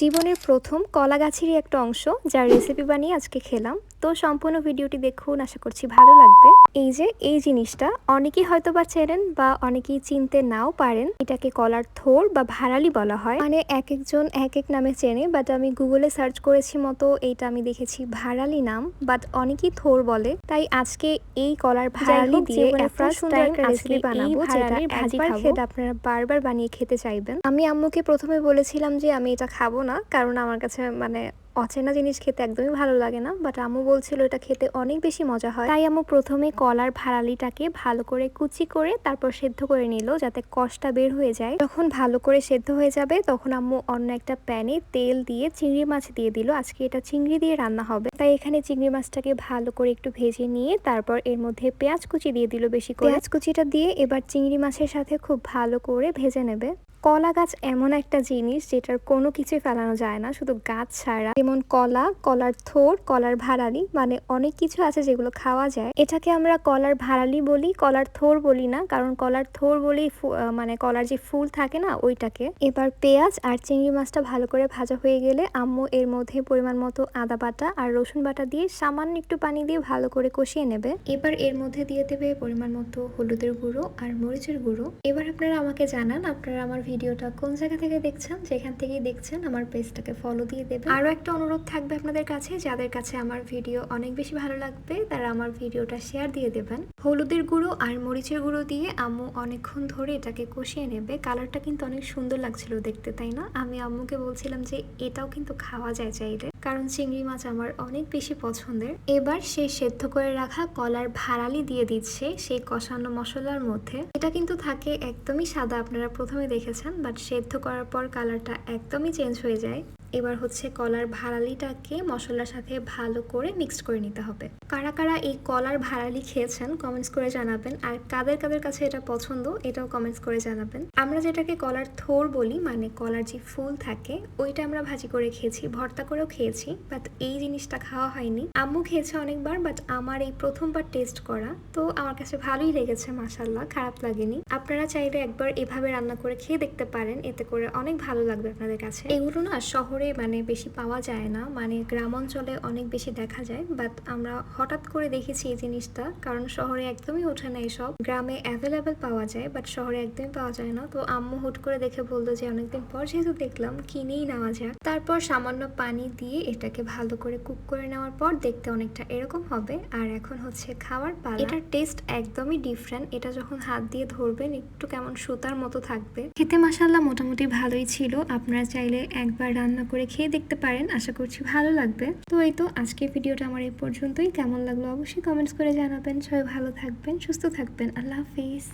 জীবনের প্রথম কলা গাছেরই একটা অংশ যার রেসিপি বানিয়ে আজকে খেলাম। তো সম্পূর্ণ ভিডিওটি দেখুন আশা করছি ভালো লাগবে। এই যে এই জিনিসটা অনেকেই হয়তো বা চেনেন বা অনেকেই চিনতে নাও পারেন এটাকে কলার থোর বা ভাড়ালি বলা হয়। মানে এক একজন এক এক নামে চেনে বাট আমি গুগলে সার্চ করেছি মতো এইটা আমি দেখেছি ভাড়ালি নাম বাট অনেকেই থোর বলে। তাই আজকে এই কলার ভাড়ালি দিয়ে ফার্স্ট টাইম রেসিপি বানাবো যেটা খেতে আপনারা বারবার বানিয়ে খেতে চাইবেন। আমি আম্মুকে প্রথমে বলেছিলাম যে আমি এটা খাব না কারণ আমার কাছে মানে অচেনা জিনিস খেতে একদমই ভালো লাগে না বাট আম্মু বলছিল এটা খেতে অনেক বেশি মজা হয়। তাই আম্মু প্রথমে কলার ভাড়ালিটাকে ভালো করে কুচি করে তারপর সেদ্ধ করে নিল যাতে কষটা বের হয়ে যায়। যখন ভালো করে সেদ্ধ হয়ে যাবে, তখন আম্মু অন্য একটা প্যানে তেল দিয়ে চিংড়ি মাছ দিয়ে দিল। আজকে এটা চিংড়ি দিয়ে রান্না হবে। তাই এখানে চিংড়ি মাছটাকে ভালো করে একটু ভেজে নিয়ে তারপর এর মধ্যে পেঁয়াজ কুচি দিয়ে দিল বেশি করে। পেঁয়াজ কুচিটা দিয়ে এবার চিংড়ি মাছের সাথে খুব ভালো করে ভেজে নেবে। কলা গাছ এমন একটা জিনিস যেটার কোনো কিছুই ফেলানো যায় না। শুধু গাছ ছাড়া। যেমন কলা, কলার থোর, কলার ভাড়ালি মানে অনেক কিছু আছে যেগুলো খাওয়া যায়। এটাকে আমরা কলার ভাড়ালি বলি, কলার থোর বলি না। কারণ কলার থোর বলি মানে কলার যে ফুল থাকে না, ওইটাকে। এবার পেঁয়াজ আর চিংড়ি মাছটা ভালো করে ভাজা হয়ে গেলে আম্মু এর মধ্যে পরিমাণ মতো আদা বাটা আর রসুন বাটা দিয়ে সামান্য একটু পানি দিয়ে ভালো করে কষিয়ে নেবে। এবার এর মধ্যে দিয়ে দেবে পরিমাণ মতো হলুদের গুঁড়ো আর মরিচের গুঁড়ো। এবার আপনারা আমাকে জানান, আপনারা আমার ভিডিওটা কোন জায়গা থেকে দেখছেন, যেখান থেকেই দেখছেন, আমার পেজটাকে ফলো দিয়ে দেবেন। আরও একটা অনুরোধ থাকবে আপনাদের কাছে, যাদের কাছে আমার ভিডিও অনেক বেশি ভালো লাগবে, তারা আমার ভিডিওটা শেয়ার দিয়ে দেবেন। হলুদের গুঁড়ো আর মরিচের গুঁড়ো দিয়ে আম্মু অনেকক্ষণ ধরে এটাকে কষিয়ে নেবে। কালারটা কিন্তু অনেক সুন্দর লাগছিল দেখতে, তাই না? আমি আম্মুকে বলছিলাম যে এটাও কিন্তু খাওয়া যায় চাইলে, কারণ চিংড়ি মাছ আমার অনেক বেশি পছন্দের। এবার সে সেদ্ধ করে রাখা কলার ভাড়ালি দিয়ে দিচ্ছে সেই কষানো মশলার মধ্যে। এটা কিন্তু থাকে একদমই সাদা, আপনারা প্রথমে দেখেছেন। বাট সেদ্ধ করার পর কালারটা একদমই চেঞ্জ হয়ে যায়। এবার হচ্ছে কলার ভাড়ালিটাকে মশলার সাথে ভালো করে মিক্সড করে নিতে হবে। কারা কারা এই কলার ভাড়ালি খেয়েছেন কমেন্টস করে জানাবেন। আর কাদের কাদের কাছে এটা পছন্দ, এটাও কমেন্টস করে জানাবেন। আমরা যেটাকে কলার থোর বলি মানে কলার যে ফুল থাকে, ওইটা আমরা ভাজি করে খেয়েছি, ভর্তা করেও খেয়েছি বাট এই জিনিসটা খাওয়া হয়নি। আম্মু খেয়েছে অনেকবার বাট আমার এই প্রথমবার টেস্ট করা, তো আমার কাছে ভালোই লেগেছে মাসাল্লাহ খারাপ লাগেনি। আপনারা চাইলে একবার এভাবে রান্না করে খেয়ে দেখতে পারেন, এতে করে অনেক ভালো লাগবে আপনাদের কাছে। এগুলো না শহরে শহরে মানে বেশি পাওয়া যায় না। মানে গ্রাম অঞ্চলে অনেক বেশি দেখা যায়। বাট আমরা হঠাৎ করে দেখেছি এই জিনিসটা। কারণ শহরে একদমই ওঠে না এসব। গ্রামে অ্যাভেলেবেল পাওয়া যায় বাট শহরে একদমই পাওয়া যায় না। তো আম্মু হুট করে দেখে বলল যে, অনেকদিন পর যেহেতু দেখলাম, কিনেই নেওয়া যাক। তারপর সামান্য পানি দিয়ে এটাকে ভালো করে কুক করে নেওয়ার পর দেখতে অনেকটা এরকম হবে। আর এখন হচ্ছে খাওয়ার পালা। এটার টেস্ট একদমই ডিফারেন্ট এটা যখন হাত দিয়ে ধরবেন, একটু কেমন সুতার মতো থাকবে। খেতে মাসাল্লাহ মোটামুটি ভালোই ছিল। আপনারা চাইলে একবার রান্না করে খেয়ে দেখতে পারেন। আশা করছি ভালো লাগবে। তো এই তো আজকের ভিডিওটা আমার এই পর্যন্তই। কেমন লাগল অবশ্যই কমেন্টস করে জানাবেন। সবাই ভালো থাকবেন, সুস্থ থাকবেন। আল্লাহ হাফিজ।